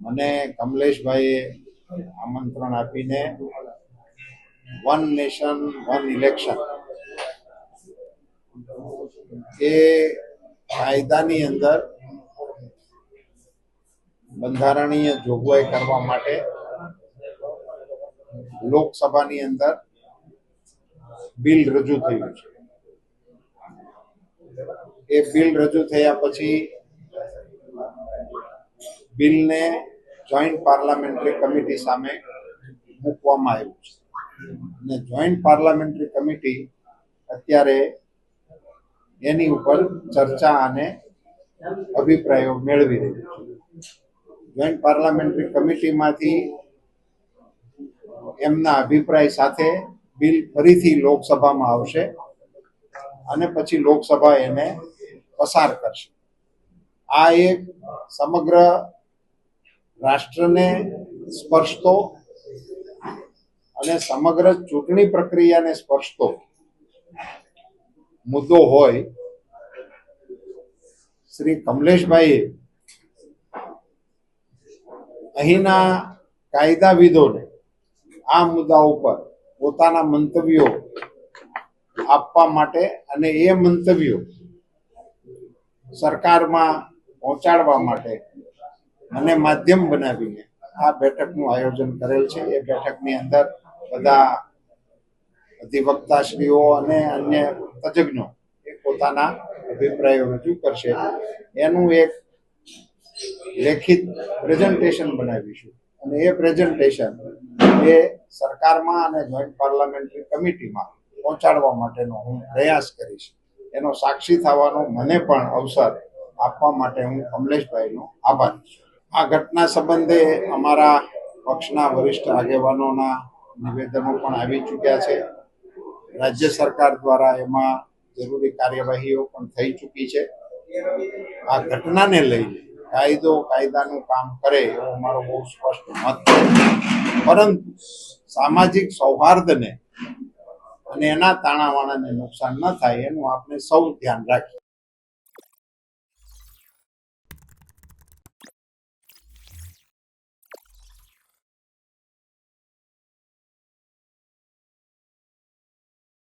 મને કમલેશભાઈએ આમંત્રણ આપીને વન નેશન વન ઇલેક્શન એ કાયદાની અંદર બંધારણીય જોગવાઈ કરવા માટે લોકસભાની અંદર બિલ રજૂ થયું છે. એ બિલ રજૂ થયા પછી બિલને જોઈન્ટ પાર્લામેન્ટરી કમિટી સામે મૂકવામાં આવ્યું છે. અને જોઈન્ટ પાર્લામેન્ટરી કમિટી અત્યારે એની ઉપર ચર્ચા અને અભિપ્રાયો મેળવી રહી છે. જોઈન્ટ પાર્લામેન્ટરી કમિટીમાંથી એમના અભિપ્રાય સાથે બિલ ફરીથી લોકસભામાં આવશે અને પછી લોકસભા એને પસાર કરશે. આ એક સમગ્ર રાષ્ટ્રને સ્પર્શતો અને સમગ્ર ચૂંટણી પ્રક્રિયાને સ્પર્શતો મુદ્દો હોય, શ્રી કમલેશભાઈએ અહીંના કાયદાવિદોને આ મુદ્દા ઉપર પોતાના મંતવ્યો આપવા માટે અને એ મંતવ્યો સરકારમાં પહોંચાડવા માટે મને માધ્યમ બનાવીને આ બેઠકનું આયોજન કરેલ છે. એ બેઠકની અંદર બધા અધિવક્તાશ્રીઓ અને અન્ય તજજ્ઞો એ પોતાના અભિપ્રાયો રજૂ કરશે. એનું એક લેખિત પ્રેઝન્ટેશન બનાવીશું. અને એ પ્રેઝન્ટેશન એ સરકારમાં અને જોઈન્ટ પાર્લામેન્ટરી કમિટીમાં પહોંચાડવા માટેનો હું પ્રયાસ કરીશ. એનો સાક્ષી થવાનો મને પણ અવસર આપવા માટે હું કમલેશભાઈનો આભારી છું. આ ઘટના સંબંધે અમારા પક્ષના વરિષ્ઠ આગેવાનોના નિવેદનો પણ આવી ચૂક્યા છે. રાજ્ય સરકાર દ્વારા એમાં જરૂરી કાર્યવાહીઓ પણ થઈ ચૂકી છે. આ ઘટનાને લઈને કાયદો કાયદાનું કામ કરે એવો અમારો બહુ સ્પષ્ટ મત છે. પરંતુ સામાજિક સૌહાર્દને અને એના તાણાવાણાને નુકસાન ન થાય એનું આપણે સૌ ધ્યાન રાખીએ.